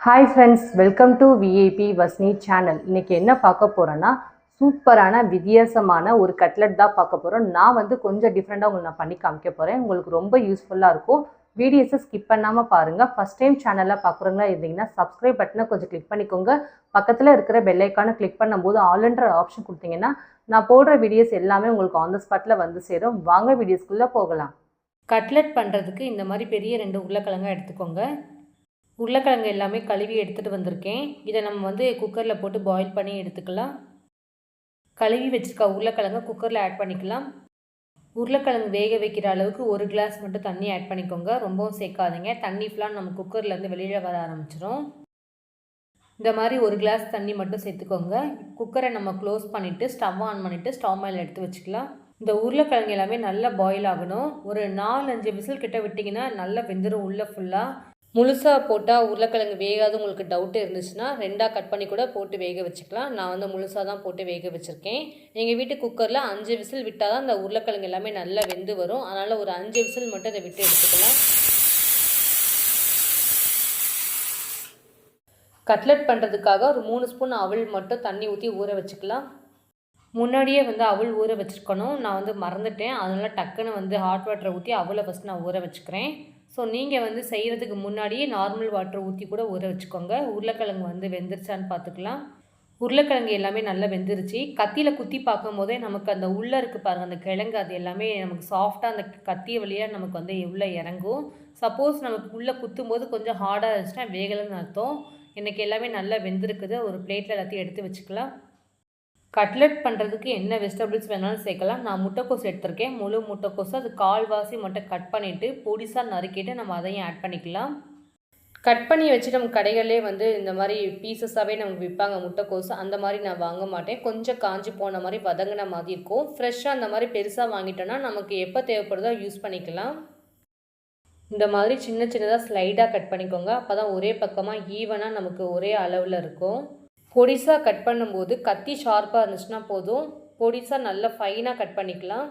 Hi friends welcome to VIP வஸ்னி channel இன்றைக்கி என்ன பார்க்க போகிறேன்னா சூப்பரான வித்தியாசமான ஒரு கட்லெட் தான் பார்க்க போகிறோம் நான் வந்து கொஞ்சம் டிஃப்ரெண்ட்டாக உங்களுக்கு நான் பண்ணி காமிக்க போகிறேன் உங்களுக்கு ரொம்ப யூஸ்ஃபுல்லாக இருக்கும். வீடியோஸை ஸ்கிப் பண்ணாமல் பாருங்கள் ஃபஸ்ட் டைம் சேனலில் பார்க்குறவங்களா இருந்தீங்கன்னா சப்ஸ்கிரைப் பட்டனை கொஞ்சம் கிளிக் பண்ணிக்கோங்க. பக்கத்தில் இருக்கிற பெல்லைக்கான கிளிக் பண்ணும்போது ஆல்ன்ற ஆப்ஷன் கொடுத்தீங்கன்னா நான் போடுற வீடியோஸ் எல்லாமே உங்களுக்கு ஆன் த ஸ்பாட்டில் வந்து சேரும். வாங்க வீடியோஸ்குள்ளே போகலாம். கட்லெட் பண்ணுறதுக்கு இந்த மாதிரி பெரிய ரெண்டு உருளைக்கிழங்காக எடுத்துக்கோங்க. உருளைக்கிழங்கு எல்லாமே கழுவி எடுத்துகிட்டு வந்திருக்கேன். இதை நம்ம வந்து குக்கரில் போட்டு பாயில் பண்ணி எடுத்துக்கலாம். கழுவி வச்சுருக்க உருளைக்கிழங்க குக்கரில் ஆட் பண்ணிக்கலாம். உருளைக்கிழங்கு வேக வைக்கிற அளவுக்கு ஒரு கிளாஸ் மட்டும் தண்ணி ஆட் பண்ணிக்கோங்க. ரொம்பவும் சேர்க்காதீங்க. தண்ணி ஃபுல்லாக நம்ம குக்கர்லேருந்து வெளியில் வர ஆரம்பிச்சிடும் இந்த மாதிரி ஒரு கிளாஸ் தண்ணி மட்டும் சேர்த்துக்கோங்க. குக்கரை நம்ம க்ளோஸ் பண்ணிவிட்டு ஸ்டவ் ஆன் பண்ணிவிட்டு ஸ்டவ் மேலே எடுத்து வச்சுக்கலாம். இந்த உருளைக்கிழங்கு எல்லாமே நல்லா பாயில் ஆகணும். ஒரு நாலஞ்சு விசில் கிட்ட விட்டிங்கன்னா நல்லா வெந்துடும் உள்ளே ஃபுல்லாக முழுசாக போட்டால் உருளைக்கிழங்கு வேகாது உங்களுக்கு டவுட் இருந்துச்சுன்னா ரெண்டாக கட் பண்ணி கூட போட்டு வேக வச்சுக்கலாம். நான் வந்து முழுசாக தான் போட்டு வேக வச்சுருக்கேன். எங்கள் வீட்டு குக்கரில் அஞ்சு விசில் விட்டால் தான் அந்த உருளைக்கிழங்கு எல்லாமே நல்லா வெந்து வரும். அதனால் ஒரு அஞ்சு விசில் மட்டும் இதை விட்டு எடுத்துக்கலாம். கட்லெட் பண்ணுறதுக்காக ஒரு மூணு ஸ்பூன் அவள் மட்டும் தண்ணி ஊற்றி ஊற வச்சுக்கலாம். முன்னாடியே வந்து அவள் ஊற வச்சுருக்கணும். நான் வந்து மறந்துட்டேன். அதனால் டக்குன்னு வந்து ஹாட் வாட்டரை ஊற்றி அவளை ஃபஸ்ட் நான் ஊற வச்சுக்கிறேன். ஸோ நீங்கள் வந்து செய்கிறதுக்கு முன்னாடியே நார்மல் வாட்டர் ஊற்றி கூட ஊற வச்சுக்கோங்க. உருளைக்கிழங்கு வந்து வெந்துருச்சான்னு பார்த்துக்கலாம். உருளைக்கிழங்கு எல்லாமே நல்லா வெந்துருச்சு. கத்தியில் குத்தி பார்க்கும் போதே நமக்கு அந்த உள்ளே இருக்குது பாருங்கள் அந்த கிழங்கு அது எல்லாமே நமக்கு சாஃப்டாக அந்த கத்திய வழியாக நமக்கு வந்து உள்ளே இறங்கும். சப்போஸ் நமக்கு உள்ளே குத்தும் போது கொஞ்சம் ஹார்டாக இருந்துச்சுன்னா வேகலைன்னு அர்த்தம். எனக்கு எல்லாமே நல்லா வெந்திருக்குது. ஒரு பிளேட்டில் எல்லாத்தையும் எடுத்து வச்சுக்கலாம். கட்லெட் பண்ணுறதுக்கு என்ன வெஜிடபிள்ஸ் வேணாலும் சேர்க்கலாம். நான் முட்டைக்கோஸ் எடுத்திருக்கேன். முழு முட்டைக்கோஸ் அது கால்வாசி மட்டும் கட் பண்ணிவிட்டு பொடிசாக நறுக்கிட்டு நம்ம அதையும் ஆட் பண்ணிக்கலாம். கட் பண்ணி வச்சு நம்ம கடைகளே வந்து இந்த மாதிரி பீசஸாகவே நமக்கு விற்பாங்க முட்டைக்கோஸ். அந்த மாதிரி நான் வாங்க மாட்டேன். கொஞ்சம் காஞ்சி போன மாதிரி வதங்கின மாதிரி இருக்கும். ஃப்ரெஷ்ஷாக அந்த மாதிரி பெருசாக வாங்கிட்டோன்னா நமக்கு எப்போ தேவைப்படுதோ யூஸ் பண்ணிக்கலாம். இந்த மாதிரி சின்ன சின்னதாக ஸ்லைடாக கட் பண்ணிக்கோங்க. அப்போ தான் ஒரே பக்கமாக ஈவனாக நமக்கு ஒரே அளவில் இருக்கும். பொடிசாக கட் பண்ணும்போது கத்தி ஷார்ப்பாக இருந்துச்சுன்னா போதும். பொடிசாக நல்லா ஃபைனாக கட் பண்ணிக்கலாம்.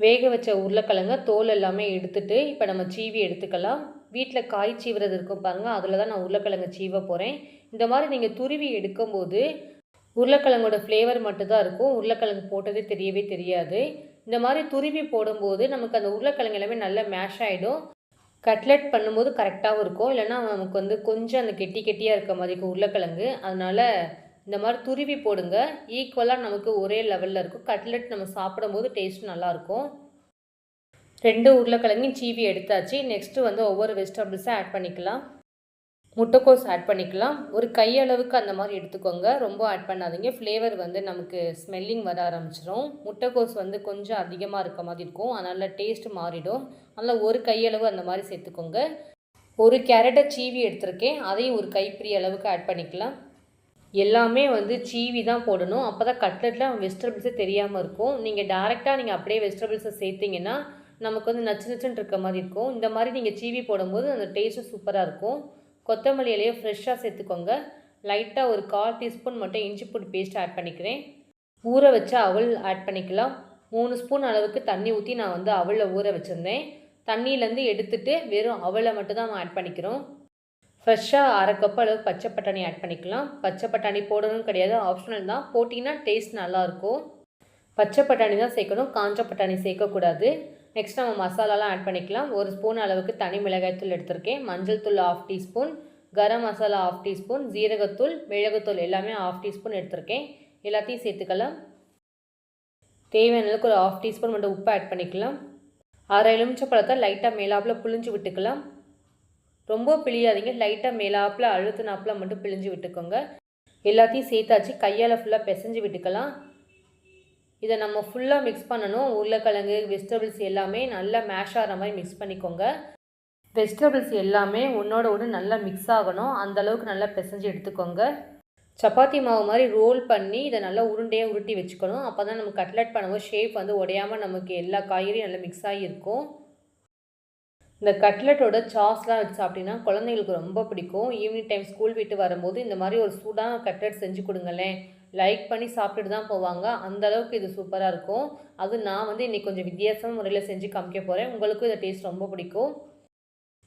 வேக வச்ச உருளைக்கிழங்க தோல் எல்லாமே எடுத்துட்டு இப்போ நம்ம சீவி எடுத்துக்கலாம். வீட்டில் காய் சீவுறது இருக்கும் பாருங்கள் அதில் தான் நான் உருளைக்கிழங்கு சீவ போகிறேன் இந்த மாதிரி நீங்கள் துருவி எடுக்கும்போது உருளைக்கிழங்கோட ஃப்ளேவர் மட்டும்தான் இருக்கும். உருளைக்கிழங்கு போட்டதே தெரியவே தெரியாது. இந்த மாதிரி துருவி போடும்போது நமக்கு அந்த உருளைக்கிழங்கு எல்லாமே நல்லா மேஷ் ஆகிடும் கட்லெட் பண்ணும்போது கரெக்டாகவும் இருக்கும். இல்லைன்னா நமக்கு வந்து கொஞ்சம் அந்த கெட்டி கெட்டியாக இருக்க மாதிரி இருக்கும் உருளைக்கிழங்கு. அதனால் இந்த மாதிரி துருவி போடுங்க. ஈக்குவலாக நமக்கு ஒரே லெவலில் இருக்கும். கட்லெட் நம்ம சாப்பிடும்போது டேஸ்ட் நல்லாயிருக்கும். ரெண்டு உருளைக்கிழங்கையும் சீவி எடுத்தாச்சு. நெக்ஸ்ட்டு வந்து ஒவ்வொரு வெஜிடபிள்ஸும் ஆட் பண்ணிக்கலாம். முட்டைக்கோஸ் ஆட் பண்ணிக்கலாம். ஒரு கையளவுக்கு அந்த மாதிரி எடுத்துக்கோங்க. ரொம்ப ஆட் பண்ணாதீங்க. ஃப்ளேவர் வந்து நமக்கு ஸ்மெல்லிங் வர ஆரம்பிச்சிடும் முட்டைக்கோஸ் வந்து கொஞ்சம் அதிகமாக இருக்க மாதிரி இருக்கும். அதனால் டேஸ்ட் மாறிடும். அதனால் ஒரு கையளவு அந்த மாதிரி சேர்த்துக்கோங்க. ஒரு கேரட்டை சீவி எடுத்திருக்கேன். அதையும் ஒரு கைப்பிடி அளவுக்கு ஆட் பண்ணிக்கலாம். எல்லாமே வந்து சீவி தான் போடணும். அப்போ தான் கட்லெட்டில் வெஜிடபிள்ஸே தெரியாமல் இருக்கும். நீங்கள் டேரெக்டாக நீங்கள் அப்படியே வெஜிடபிள்ஸை சேர்த்திங்கன்னா நமக்கு வந்து நச்சு நச்சுன்னு இருக்க மாதிரி இருக்கும். இந்த மாதிரி நீங்கள் சீவி போடும்போது அந்த டேஸ்ட்டும் சூப்பராக இருக்கும். கொத்தமல்லி இலையை ஃப்ரெஷ்ஷாக சேர்த்துக்கோங்க. லைட்டாக ஒரு கால் டீஸ்பூன் மட்டும் இஞ்சி பூண்டு பேஸ்ட் ஆட் பண்ணிக்கிறேன். ஊற வச்ச அவல் ஆட் பண்ணிக்கலாம். மூணு ஸ்பூன் அளவுக்கு தண்ணி ஊற்றி நான் வந்து அவளில் ஊற வச்சுருந்தேன். தண்ணியிலேருந்து எடுத்துட்டு வெறும் அவளை மட்டும் தான் ஆட் பண்ணிக்கிறோம். ஃப்ரெஷ்ஷாக அரை கப் அளவு பச்சை பட்டாணி ஆட் பண்ணிக்கலாம். பச்சை பட்டாணி போடணும் கிடையாது ஆப்ஷனல் தான். போட்டிங்கன்னா டேஸ்ட் நல்லாயிருக்கும் பச்சை பட்டாணி தான் சேர்க்கணும் காஞ்ச பட்டாணி சேர்க்கக்கூடாது. நெக்ஸ்ட் நம்ம மசாலாலாம் ஆட் பண்ணிக்கலாம். ஒரு ஸ்பூன் அளவுக்கு தனி மிளகாய்த்தூள் எடுத்திருக்கேன். மஞ்சள் தூள் half teaspoon garam masala half teaspoon ஜீரகத்தூள் மிளகுத்தூள் எல்லாமே ஆஃப் டீஸ்பூன் எடுத்திருக்கேன். எல்லாத்தையும் சேர்த்துக்கலாம். தேவையான அளவுக்கு ஒரு ஆஃப் டீஸ்பூன் மட்டும் உப்பு ஆட் பண்ணிக்கலாம். அரை எலுமிச்சை பழத்தை லைட்டாக மேலாப்பில் புளிஞ்சு விட்டுக்கலாம். ரொம்ப பிழியாதீங்க. லைட்டாக மேலாப்பில் அழுத்தினாப்பில் மட்டும் பிழிஞ்சு விட்டுக்கோங்க. எல்லாத்தையும் சேர்த்தாச்சு. கையால் ஃபுல்லாக பிசைஞ்சு விட்டுக்கலாம். இதை நம்ம ஃபுல்லாக மிக்ஸ் பண்ணணும். உருளைக்கிழங்கு வெஜிடபிள்ஸ் எல்லாமே நல்லா மேஷ் ஆகிற மாதிரி மிக்ஸ் பண்ணிக்கோங்க. வெஜிடபிள்ஸ் எல்லாமே ஒன்றோட ஒன்று நல்லா மிக்ஸ் ஆகணும். அந்தளவுக்கு நல்லா பிசைஞ்சு எடுத்துக்கோங்க. சப்பாத்தி மாவு மாதிரி ரோல் பண்ணி இதை நல்லா உருண்டையாக உருட்டி வச்சுக்கணும். அப்போ தான் நம்ம கட்லெட் பண்ணும்போது ஷேப் வந்து உடையாமல் நமக்கு எல்லா காய்கறியும் நல்லா மிக்ஸ் ஆகியிருக்கும் இந்த கட்லெட்டோட சாஸ்லாம் வச்சு அப்படின்னா குழந்தைங்களுக்கு ரொம்ப பிடிக்கும். ஈவினிங் டைம் ஸ்கூல் விட்டு வரும்போது இந்த மாதிரி ஒரு சூடான கட்லெட் செஞ்சு கொடுங்களேன். லைக் பண்ணி சாப்பிட்டுட்டு தான் போவாங்க. அந்த அளவுக்கு இது சூப்பராக இருக்கும். அது நான் வந்து இன்றைக்கி கொஞ்சம் வித்தியாசமான முறையில் செஞ்சு காமிக்க போகிறேன் உங்களுக்கும் இந்த டேஸ்ட் ரொம்ப பிடிக்கும்.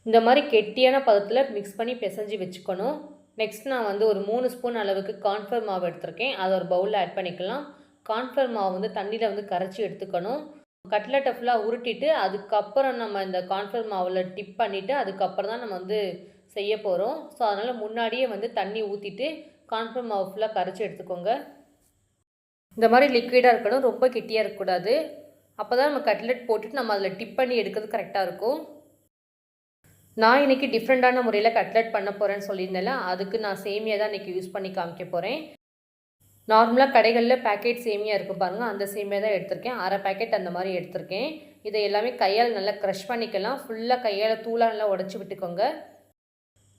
இந்த மாதிரி கெட்டியான பதத்தில் மிக்ஸ் பண்ணி பிசைஞ்சு வச்சுக்கணும். நெக்ஸ்ட் நான் வந்து ஒரு மூணு ஸ்பூன் அளவுக்கு கான்ஃபர் மாவு எடுத்திருக்கேன். அதை ஒரு பவுலில் ஆட் பண்ணிக்கலாம். கான்ஃபர் மாவு வந்து தண்ணியில் வந்து கரைச்சி எடுத்துக்கணும். கட்லெட்டை ஃபுல்லாக உருட்டிட்டு அதுக்கப்புறம் நம்ம இந்த கான்ஃபர் மாவில் டிப் பண்ணிவிட்டு அதுக்கப்புறம் தான் நம்ம வந்து செய்ய போகிறோம் ஸோ அதனால் முன்னாடியே வந்து தண்ணி ஊற்றிட்டு கார்ன்ஃப்ளவர் மாவு ஃபுல்லாக கரைச்சி எடுத்துக்கோங்க. இந்த மாதிரி லிக்விடாக இருக்கணும் ரொம்ப கெட்டியாக இருக்கக்கூடாது. அப்போ தான் நம்ம கட்லெட் போட்டுட்டு நம்ம அதில் டிப் பண்ணி எடுக்கிறது கரெக்டாக இருக்கும். நான் இன்றைக்கி டிஃப்ரெண்ட்டான முறையில் கட்லெட் பண்ண போகிறேன்னு சொல்லியிருந்தேன்ல அதுக்கு நான் சேமியா தான் இன்றைக்கி யூஸ் பண்ணி காமிக்க போகிறேன் நார்மலாக கடைகளில் பேக்கெட் சேமியா இருக்கும் பாருங்கள் அந்த சேமியா தான் எடுத்திருக்கேன். அரை பேக்கெட் அந்த மாதிரி எடுத்திருக்கேன். இதை எல்லாமே கையால் நல்லா க்ரஷ் பண்ணிக்கலாம். ஃபுல்லாக கையால் தூளாக நல்லா உடச்சி விட்டுக்கோங்க.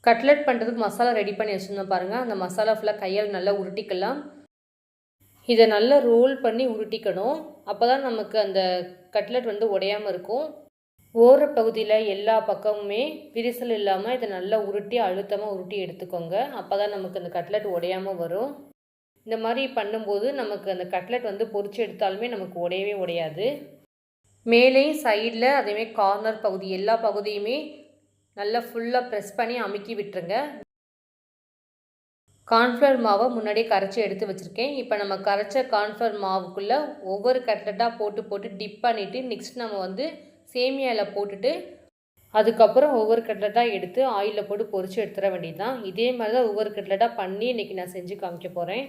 கட்லெட் பண்ணுறதுக்கு மசாலா ரெடி பண்ணி வச்சுருந்தோம் பாருங்கள் அந்த மசாலா ஃபுல்லாக கையால் நல்லா உருட்டிக்கலாம். இதை நல்லா ரோல் பண்ணி உருட்டிக்கணும். அப்போ தான் நமக்கு அந்த கட்லெட் வந்து உடையாமல் இருக்கும். ஓர பகுதியில் எல்லா பக்கமுமே விரிசல் இல்லாமல் இதை நல்லா உருட்டி அழுத்தமாக உருட்டி எடுத்துக்கோங்க. அப்போ தான் நமக்கு அந்த கட்லெட் உடையாமல் வரும். இந்த மாதிரி பண்ணும்போது நமக்கு அந்த கட்லெட் வந்து பொறிச்சு எடுத்தாலுமே நமக்கு உடையவே உடையாது. மேலேயும் சைடில் அதேமாதிரி கார்னர் பகுதி எல்லா பகுதியுமே நல்லா ஃபுல்லாக ப்ரெஸ் பண்ணி அமுக்கி விட்டுருங்க. கார்ன்ஃப்ளவர் மாவை முன்னாடியே கரைச்சி எடுத்து வச்சுருக்கேன். இப்போ நம்ம கரைச்ச கார்ன்ஃப்ளவர் மாவுக்குள்ளே ஒவ்வொரு கட்லெட்டாக போட்டு போட்டு டிப் பண்ணிவிட்டு நெக்ஸ்ட் நம்ம வந்து சேமியாவில் போட்டுட்டு அதுக்கப்புறம் ஒவ்வொரு கட்லெட்டாக எடுத்து ஆயிலில் போட்டு பொறிச்சு எடுத்துட வேண்டியது தான் இதே மாதிரி தான் ஒவ்வொரு கட்லெட்டாக பண்ணி இன்றைக்கி நான் செஞ்சு காமிக்க போகிறேன்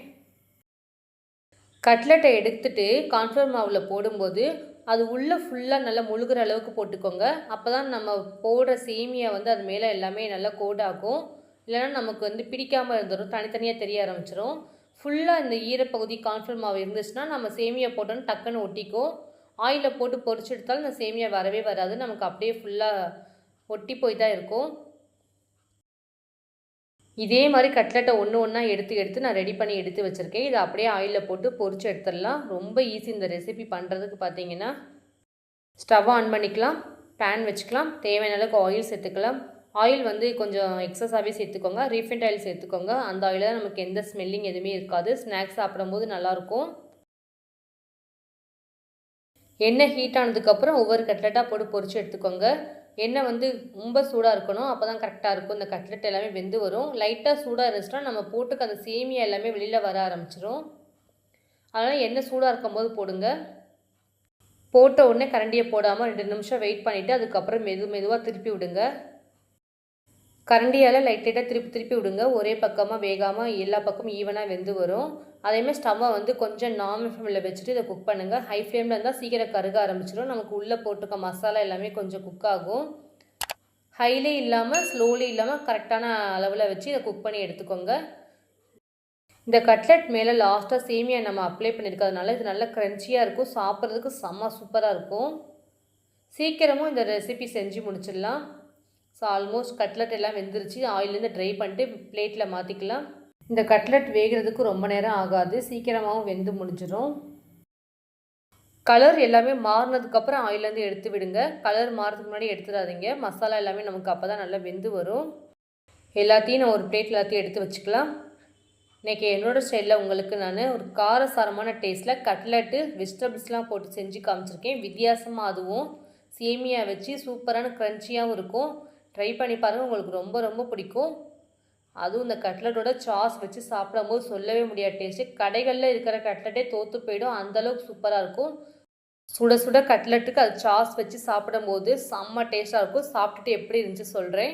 கட்லெட்டை எடுத்துட்டு கார்ன்ஃப்ளவர் மாவில் போடும்போது அது உள்ளே ஃபுல்லாக நல்லா முழுகிற அளவுக்கு போட்டுக்கோங்க. அப்போ தான் நம்ம போடுற சேமியா வந்து அது மேலே எல்லாமே நல்லா கோடாகும். இல்லைன்னா நமக்கு வந்து பிடிக்காமல் இருந்துடும் தனித்தனியாக தெரிய ஆரம்பிச்சிடும் ஃபுல்லாக இந்த ஈரப்பகுதி கார்ன்ஃப்ளவர் மாவு இருந்துச்சுன்னா நம்ம சேமியா போட்டோன்னு டக்குன்னு ஒட்டிக்கும். ஆயிலில் போட்டு பொறிச்சு எடுத்தாலும் இந்த சேமியா வரவே வராது. நமக்கு அப்படியே ஃபுல்லாக ஒட்டி போய் தான் இருக்கும். இதே மாதிரி கட்லெட்டை ஒன்று ஒன்றா எடுத்து எடுத்து நான் ரெடி பண்ணி எடுத்து வச்சுருக்கேன். இதை அப்படியே ஆயிலில் போட்டு பொரிச்சு எடுத்துடலாம். ரொம்ப ஈஸி இந்த ரெசிபி பண்ணுறதுக்கு பார்த்தீங்கன்னா ஸ்டவ் ஆன் பண்ணிக்கலாம் பேன் வச்சுக்கலாம் தேவையான அளவுக்கு ஆயில் சேர்த்துக்கலாம். ஆயில் வந்து கொஞ்சம் எக்ஸஸாகவே சேர்த்துக்கோங்க. ரீஃபைண்ட் ஆயில் சேர்த்துக்கோங்க. அந்த ஆயிலில் நமக்கு எந்த ஸ்மெல்லிங் எதுவுமே இருக்காது. ஸ்நாக்ஸ் சாப்பிடும்போது நல்லாயிருக்கும். எண்ணெய் ஹீட் ஆனதுக்கப்புறம் ஒவ்வொரு கட்லெட்டாக போட்டு பொரிச்சு எடுத்துக்கோங்க. எண்ணெய் வந்து ரொம்ப சூடாக இருக்கணும். அப்போ தான் கரெக்டாக இருக்கும். இந்த கட்லெட் எல்லாமே வெந்து வரும். லைட்டாக சூடாக இருந்துச்சுன்னா நம்ம போட்டுக்க அந்த சேமியா எல்லாமே வெளியில் வர ஆரம்பிச்சிரும். அதனால் எண்ணெய் சூடாக இருக்கும்போது போடுங்க. போட்ட உடனே கரண்டியை போடாமல் ரெண்டு நிமிஷம் வெயிட் பண்ணிவிட்டு அதுக்கப்புறம் மெது மெதுவாக திருப்பி விடுங்க. கரண்டியால் லைட் லைட்டாக திருப்பி திருப்பி விடுங்க. ஒரே பக்கமாக வேகாமல் எல்லா பக்கமும் ஈவனாக வெந்து வரும். அதேமாதிரி ஸ்டவ்வை வந்து கொஞ்சம் நார்மல் ஃப்ளேமில் வச்சுட்டு இதை குக் பண்ணுங்கள் ஹை ஃப்ளேமில் இருந்தால் சீக்கிரம் கருக ஆரம்பிச்சிடும். நமக்கு உள்ளே போட்டுக்க மசாலா எல்லாமே கொஞ்சம் குக் ஆகும். ஹைலே இல்லாமல் ஸ்லோலி இல்லாமல் கரெக்டான அளவில் வச்சு இதை குக் பண்ணி எடுத்துக்கோங்க. இந்த கட்லெட் மேலே லாஸ்ட்டாக சேமியா நம்ம அப்ளை பண்ணியிருக்கிறதுனால இது நல்லா க்ரன்ச்சியாக இருக்கும். சாப்பிட்றதுக்கு செம்ம சூப்பராக இருக்கும். சீக்கிரமும் இந்த ரெசிபி செஞ்சு முடிச்சிடலாம். ஸோ ஆல்மோஸ்ட் கட்லெட் எல்லாம் வெந்துருச்சு. ஆயிலேருந்து ட்ரை பண்ணிட்டு பிளேட்டில் மாற்றிக்கலாம் இந்த கட்லெட் வேகிறதுக்கு ரொம்ப நேரம் ஆகாது. சீக்கிரமாகவும் வெந்து முடிஞ்சிடும் கலர் எல்லாமே மாறினதுக்கப்புறம் ஆயிலேருந்து எடுத்து விடுங்க. கலர் மாறதுக்கு முன்னாடி எடுத்துடாதீங்க. மசாலா எல்லாமே நமக்கு அப்போ தான் நல்லா வெந்து வரும். எல்லாத்தையும் நான் ஒரு பிளேட் எல்லாத்தையும் எடுத்து வச்சுக்கலாம். இன்றைக்கி என்னோடய ஸ்டைலில் உங்களுக்கு நான் ஒரு காரசாரமான டேஸ்ட்டில் கட்லெட்டு வெஜிடபிள்ஸ்லாம் போட்டு செஞ்சு காமிச்சிருக்கேன். வித்தியாசமாக அதுவும் சேமியா வச்சு சூப்பரான க்ரன்ச்சியாகவும் இருக்கும். ட்ரை பண்ணி பாருங்கள் உங்களுக்கு ரொம்ப ரொம்ப பிடிக்கும். அதுவும் இந்த கட்லட்டோட சாஸ் வச்சு சாப்பிடும்போது சொல்லவே முடியாத. டேஸ்ட்டு கடைகளில் இருக்கிற கட்லட்டே தோற்று போயிடும். அந்தளவுக்கு சூப்பராக இருக்கும். சுட சுட கட்லட்டுக்கு அது சாஸ் வச்சு சாப்பிடும்போது செம்ம டேஸ்ட்டாக இருக்கும். சாப்பிட்டுட்டு எப்படி இருந்துச்சு சொல்கிறேன்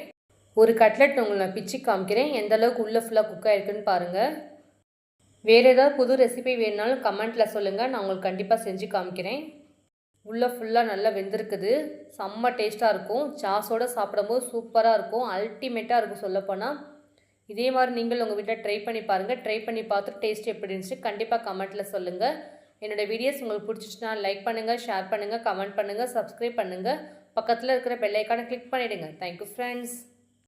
ஒரு கட்லெட் உங்களை நான் பிச்சு காமிக்கிறேன். எந்த அளவுக்கு உள்ளே ஃபுல்லாக குக் ஆகிருக்குன்னு பாருங்கள் வேறு ஏதாவது புது ரெசிபி வேணுனாலும் கமெண்ட்டில் சொல்லுங்கள் நான் உங்களுக்கு கண்டிப்பாக செஞ்சு காமிக்கிறேன். உள்ளே ஃபுல்லாக நல்லா வெந்திருக்குது. செம்ம டேஸ்ட்டாக இருக்கும். சாஸோடு சாப்பிடும்போது சூப்பராக இருக்கும். அல்டிமேட்டாக இருக்கும் சொல்லப்போனால் இதே மாதிரி நீங்கள் உங்கள் வீட்டில் ட்ரை பண்ணி பாருங்கள் ட்ரை பண்ணி பார்த்துட்டு டேஸ்ட் எப்படி இருந்துச்சு கண்டிப்பாக கமெண்ட்டில் சொல்லுங்கள் என்னோடய வீடியோஸ் உங்களுக்கு பிடிச்சிச்சுன்னா லைக் பண்ணுங்கள் ஷேர் பண்ணுங்கள் கமெண்ட் பண்ணுங்கள் சப்ஸ்கிரைப் பண்ணுங்கள் பக்கத்தில் இருக்கிற பெல்லைக்கான கிளிக் பண்ணிவிடுங்க தேங்க்யூ ஃப்ரெண்ட்ஸ்